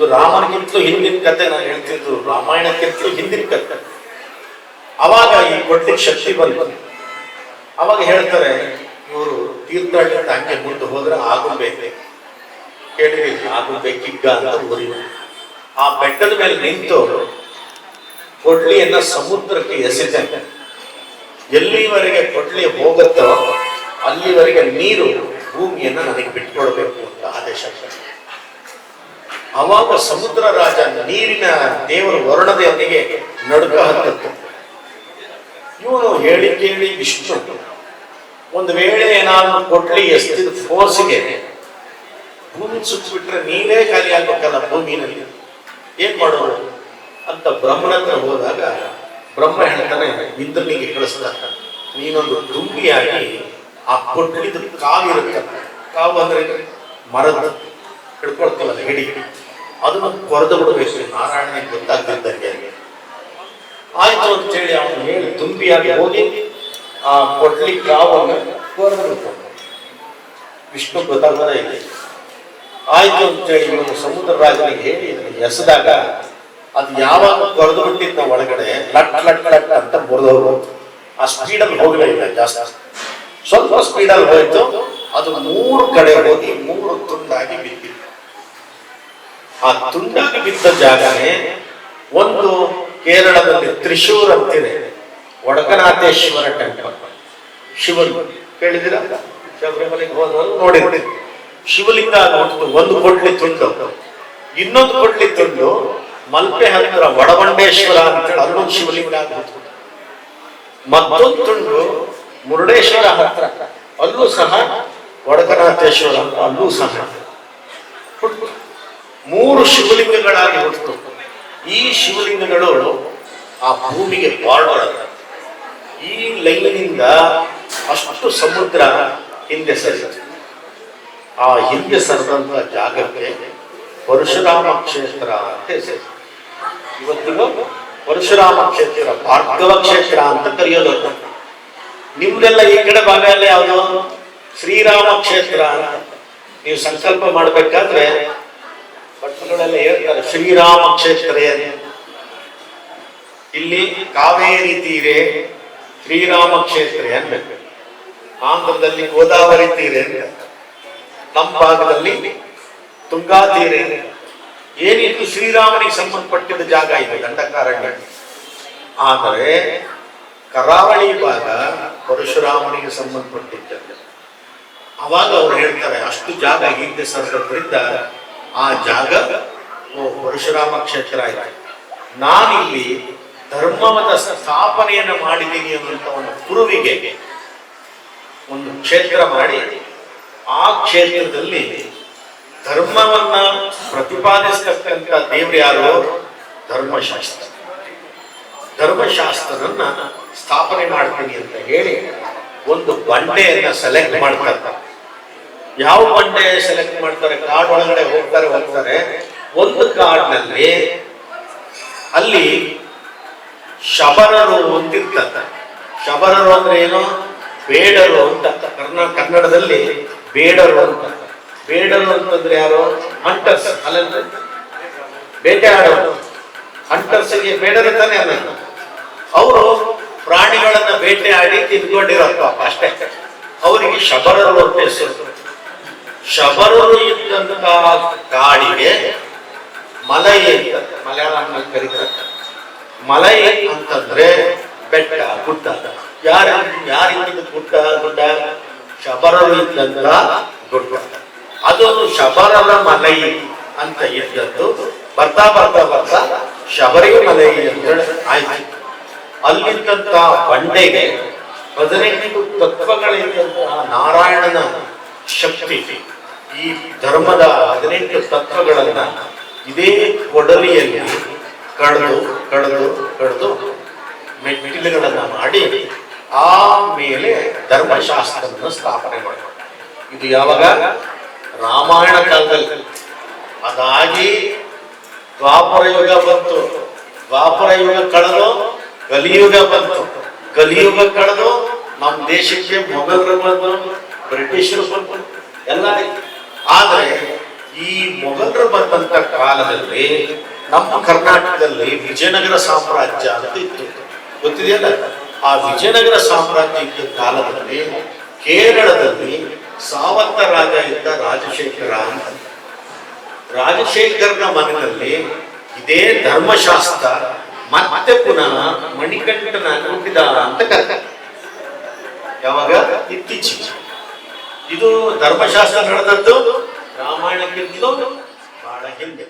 ಇದು ರಾಮನಿಗಿಂತಲೂ ಹಿಂದಿನ ಕತೆ ನಾನು ಹೇಳ್ತಿದ್ದು, ರಾಮಾಯಣಕ್ಕಿಂತಲೂ ಹಿಂದಿನ ಕತೆ. ಅವಾಗ ಈ ಕೊಡ್ಲಿ ಶಕ್ತಿ ಬಂತು. ಅವಾಗ ಹೇಳ್ತಾರೆ, ಇವರು ತೀರ್ಥಹಳ್ಳಿಯಿಂದ ಹಂಗೆ ಮುಂದೆ ಹೋದ್ರೆ ಆಗುಂಬೆ ಕೇಳಿರಿ ಆಗುಂಬೆ ಕಿಗ್ಗ ಅಂತ ಊರಿನ. ಆ ಬೆಟ್ಟದ ಮೇಲೆ ನಿಂತು ಕೊಡ್ಲಿಯನ್ನ ಸಮುದ್ರಕ್ಕೆ ಎಸೆತಾನೆ ಎಲ್ಲಿವರೆಗೆ ಕೊಡ್ಲಿ ಹೋಗುತ್ತೋ ಅಲ್ಲಿವರೆಗೆ ನೀರು ಭೂಮಿಯನ್ನ ನನಗೆ ಬಿಟ್ಕೊಡ್ಬೇಕು ಅಂತ ಆದೇಶ ಅವಾಗ ಸಮುದ್ರ ರಾಜ ನೀರಿನ ದೇವರ ವರುಣದೇವನಿಗೆ ನಡುಕ ಹತ್ತಿತ್ತು. ಇವನು ಹೇಳಿ ಕೇಳಿ ವಿಷ್ಣು ಒಂದು ವೇಳೆ ನಾನು ಕೊಡ್ಲಿ ಎಸ್ತಿದ ಫೋರ್ಸ್ಗೆ ಭೂಮಿ ಸುತ್ತಿಬಿಟ್ರೆ ನೀರೇ ಖಾಲಿ ಆಗ್ಬೇಕಲ್ಲ ಭೂಮಿನಲ್ಲಿ. ಏನ್ ಮಾಡೋದು? ಅಂತ ಬ್ರಹ್ಮನ ಹತ್ರ ಹೋದಾಗ ಬ್ರಹ್ಮ ಹೇಳ್ತಾನೆ, ಇಂದ್ರನಿಗೆ ಕಳಿಸ್ತಾನೆ ನೀನೊಂದು ದುಂಬಿಯಾಗಿ ಆ ಕೊಟ್ಲಿದ ಕಾವಿರುತ್ತೆ. ಕಾವು ಅಂದ್ರೆ ಮರದ. ಹಿಡ್ಕೊಳ್ತೀವಲ್ಲ ಹಿಡಿ ಅದನ್ನು ಕೊರೆದು ಬಿಡಬೇಕು ನಾರಾಯಣನಿಗೆ ಗೊತ್ತಾಗ್ತಿದ್ದಂಗೆ ಆಯ್ತು ಅಂತ ಹೇಳಿ ಅವನು ಹೇಳಿ ತುಂಬಿಯಾಗಿ ಹೋಗಿ ಆ ಕೊಡ್ಲಿಕ್ಕೆ ಕಾವನ್ನು ಕೊರೆದು ವಿಷ್ಣು ಗೊತ್ತಾಗದೇ ಇದೆ ಆಯ್ತು ಅಂತ ಹೇಳಿ ಇವನು ಸಮುದ್ರ ರಾಜನಿಗೆ ಹೇಳಿ ಎಸೆದಾಗ ಅದು ಯಾವಾಗ ಕೊರೆದು ಬಿಟ್ಟಿದ್ದ ಒಳಗಡೆ ಲಟ್ ಲಟ್ ಲಟ್ ಅಂತ ಬರೆದವರು ಆ ಸ್ಪೀಡಲ್ಲಿ ಹೋಗಲೇ ಇಲ್ಲ ಜಾಸ್ತಿ. ಸ್ವಲ್ಪ ಸ್ಪೀಡಲ್ಲಿ ಹೋಯ್ತು, ಅದು ಮೂರು ಕಡೆ ಹೋಗಿ ಮೂರು ತುಂಡಾಗಿ ಬಿದ್ದಿತ್ತು. ಆ ತುಂಡಾಗಿ ಬಿದ್ದ ಜಾಗನೇ ಒಂದು ಕೇರಳದಲ್ಲಿ ತ್ರಿಶೂರ್ ಅಂತಿದೆ. ಒಡಕನಾಥೇಶ್ವರ ಟೆಂಪಲ್ ಶಿವನ್ ಕೇಳಿದಿರ ಶಬರಿಮಲೆಗೆ ಹೋದವರು ನೋಡಿದ್ರಿ ಶಿವಲಿಂಗ ನೋಡ್ತು, ಒಂದು ಕೊಡ್ಲಿ ತುಂಡು. ಇನ್ನೊಂದು ಕೊಡ್ಲಿ ತುಂಡು, ಮಲ್ಪೆ ಹತ್ತಿರ ವಡವಂಡೇಶ್ವರ ಅಂತೇಳಿ ಅಲ್ಲೊಂದು ಶಿವಲಿಂಗ ಮತ್ತೊಂದು ತುಂಡು ಮುರುಡೇಶ್ವರ ಹತ್ರ. ಅಲ್ಲೂ ಸಹ ಒಡಕನಾಥೇಶ್ವರ ಅಲ್ಲೂ ಸಹ. ಮೂರು ಶಿವಲಿಂಗಗಳಾಗಿ ಹೊರತು ಈ ಶಿವಲಿಂಗಗಳು ಆ ಭೂಮಿಗೆ ಬಾರ್ಡರ್ ಈ ಲೈನಿಂದ ಅಷ್ಟು ಸಮುದ್ರ ಹಿಂದೆ ಸರಿತು. ಆ ಹಿಂದೆ ಸರಿದಂತ ಜಾಗಕ್ಕೆ ಪರಶುರಾಮ ಕ್ಷೇತ್ರ ಅಂತ ಹೆಸರು. ಇವತ್ತಿಗೂ ಪರಶುರಾಮ ಕ್ಷೇತ್ರ, ಭಾರ್ಗವ ಕ್ಷೇತ್ರ ಅಂತ ಕರೆಯೋದು. ನಿಮ್ದೆಲ್ಲ ಈ ಕಡೆ ಭಾಗ ಎಲ್ಲ ಯಾವುದು? ಶ್ರೀರಾಮ ಕ್ಷೇತ್ರ ಅಂತ. ನೀವು ಸಂಕಲ್ಪ ಮಾಡ್ಬೇಕಾದ್ರೆ ಭಟ್ರುಗಳೆಲ್ಲ ಹೇಳ್ತಾರೆ, ಶ್ರೀರಾಮ ಕ್ಷೇತ್ರ. ಇಲ್ಲಿ ಕಾವೇರಿ ತೀರೆ ಶ್ರೀರಾಮ ಕ್ಷೇತ್ರ ಅನ್ಬೇಕು ಆಂಧ್ರದಲ್ಲಿ ಗೋದಾವರಿ ತೀರೆ ನಮ್ಮ ಭಾಗದಲ್ಲಿ ತುಂಗಾ ತೀರೆ ಏನಿದ್ದು ಏನಿದು ಶ್ರೀರಾಮನಿಗೆ ಸಂಬಂಧಪಟ್ಟಿದ್ದ ಜಾಗ ಇದೆ, ದಂಡಕಾರಣ್ಯ. ಆದರೆ ಕರಾವಳಿ ಭಾಗ ಪರಶುರಾಮನಿಗೆ ಸಂಬಂಧಪಟ್ಟಿದ್ದ ಅವಾಗ ಅವ್ರು ಹೇಳ್ತಾರೆ, ಅಷ್ಟು ಜಾಗ ಹಿಂದೆ ಸರಿದ್ರಿಂದ ಆ ಜಾಗ ಓ, ಪರಶುರಾಮ ಕ್ಷೇತ್ರ ಆಯ್ತು. ನಾನಿಲ್ಲಿ ಧರ್ಮವದ ಸ್ಥಾಪನೆಯನ್ನು ಮಾಡಿದ್ದೀನಿ ಅನ್ನುವಂಥ ಒಂದು ಗುರುವಿಗೆ ಒಂದು ಕ್ಷೇತ್ರ ಮಾಡಿ, ಆ ಕ್ಷೇತ್ರದಲ್ಲಿ ಧರ್ಮವನ್ನ ಪ್ರತಿಪಾದಿಸ್ತಕ್ಕಂಥ ದೇವ್ರು ಯಾರು? ಧರ್ಮಶಾಸ್ತ್ರ. ಧರ್ಮಶಾಸ್ತ್ರವನ್ನ ಸ್ಥಾಪನೆ ಮಾಡ್ತೀನಿ ಅಂತ ಹೇಳಿ ಒಂದು ಬಂಡೆಯನ್ನ ಸೆಲೆಕ್ಟ್ ಮಾಡ್ತಾರೆ ಯಾವ ಬಂಡೆ ಸೆಲೆಕ್ಟ್ ಮಾಡ್ತಾರೆ ಕಾರ್ಡ್ ಒಳಗಡೆ ಹೋಗ್ತಾರೆ ಹೋಗ್ತಾರೆ. ಒಂದು ಕಾಡ್ನಲ್ಲಿ ಅಲ್ಲಿ ಶಬರರು ಅಂತಿರ್ತಂತ ಶಬರರು ಅಂದ್ರೆ ಏನು? ಬೇಡರು ಅಂತ ಕರ್ನಾ, ಕನ್ನಡದಲ್ಲಿ ಬೇಡರು ಅಂತ ಬೇಡರು ಅಂತಂದ್ರೆ ಯಾರು? ಹಂಟರ್ಸ್ ಅಲ್ಲಂದ್ರೆ? ಬೇಟೆಯಾಡೋರು. ಹಂಟರ್ಸ್ಗೆ ಬೇಡರು ತಾನೇ ಅಲ್ಲ. ಅವರು ಪ್ರಾಣಿಗಳನ್ನ ತಿಂದ್ಕೊಂಡಿರೋ ತಿನ್ಕೊಂಡಿರೋ ಅಷ್ಟೇ. ಅವರಿಗೆ ಶಬರರು ಅಂತ ಹೆಸರು. ಶಬರರು ಇದ್ದಂತ ಕಾಡಿಗೆ ಮಲೈ ಅಂತ ಮಲಯಾಳಂನಲ್ಲಿ ಕರೀತಾರೆ. ಮಲೈ ಅಂತಂದ್ರೆ ಬೆಟ್ಟ, ಗುಡ್ಡ ಯಾರ ಯಾರಿದ್ದ ಗುಡ್ಡ ಗುಡ್ಡ? ಶಬರರು ಇದ್ದಂತ ಗುಡ್ಡ. ಅದೊಂದು ಶಬರರ ಮಲೈ ಅಂತ ಇದ್ದದ್ದು. ಬರ್ತಾ ಬರ್ತಾ ಬರ್ತಾ ಶಬರಿ ಮಲೈ ಅಂತೇಳಿ ಆಯ್ತು. ಅಲ್ಲಿದ್ದಂತ ಬಂಡೆಗೆ ಹದಿನೆಂಟು ತತ್ವಗಳಿದ್ದಂತಹ ನಾರಾಯಣನ ಶಕ್ತಿ. ಈ ಧರ್ಮದ ಹದಿನೆಂಟು ತತ್ವಗಳನ್ನ ಇದೇ ಕೊಡಲಿಯಲ್ಲಿ ಕಳೆದು ಕಳೆದು ಕಳೆದು ಮೆಟ್ಟಿಲುಗಳನ್ನ ಮಾಡಿ ಆಮೇಲೆ ಧರ್ಮಶಾಸ್ತ್ರವನ್ನು ಸ್ಥಾಪನೆ ಮಾಡಿ ಇದು ಯಾವಾಗ? ರಾಮಾಯಣ ಕಾಲದಲ್ಲಿ. ಅದಾಗಿ ದ್ವಾಪರ ಯುಗ ಬಂತು. ದ್ವಾಪರ ಯುಗ ಕಳೆದು ಕಲಿಯುಗ ಬಂತು. ಕಲಿಯುಗ ಕಳೆದು ನಮ್ಮ ದೇಶಕ್ಕೆ ಮೊಘಲರು ಬಂದರು, ಬ್ರಿಟಿಷರು ಬಂತು ಎಲ್ಲ. ಆದ್ರೆ ಈ ಮೊಘಲರು ಬಂದಂತ ಕಾಲದಲ್ಲಿ ನಮ್ಮ ಕರ್ನಾಟಕದಲ್ಲಿ ವಿಜಯನಗರ ಸಾಮ್ರಾಜ್ಯ ಅಂತ ಇತ್ತು. ಗೊತ್ತಿದೆಯಲ್ಲ ಆ ವಿಜಯನಗರ ಸಾಮ್ರಾಜ್ಯ ಇದ್ದ ಕಾಲದಲ್ಲಿ ಕೇರಳದಲ್ಲಿ ಸಾವಂತ ರಾಜ ಇದ್ದ ರಾಜಶೇಖರ ಅಂತ. ರಾಜಶೇಖರನ ಮನೆಯಲ್ಲಿ ಇದೇ ಧರ್ಮಶಾಸ್ತ್ರ, ಮತ್ತೆ ಪುನಃ ಮಣಿಕಂಠನ ಹುಟ್ಟಿದ ಅಂತ ಕರ್ತಾರೆ ಯಾವಾಗ? ಇತ್ತೀಚೆಗೆ. ಇದು ಧರ್ಮಶಾಸ್ತ್ರ ನಡೆದದ್ದು ರಾಮಾಯಣಕ್ಕಿಂತಲೂ ಬಹಳ ಹಿಂದೆ.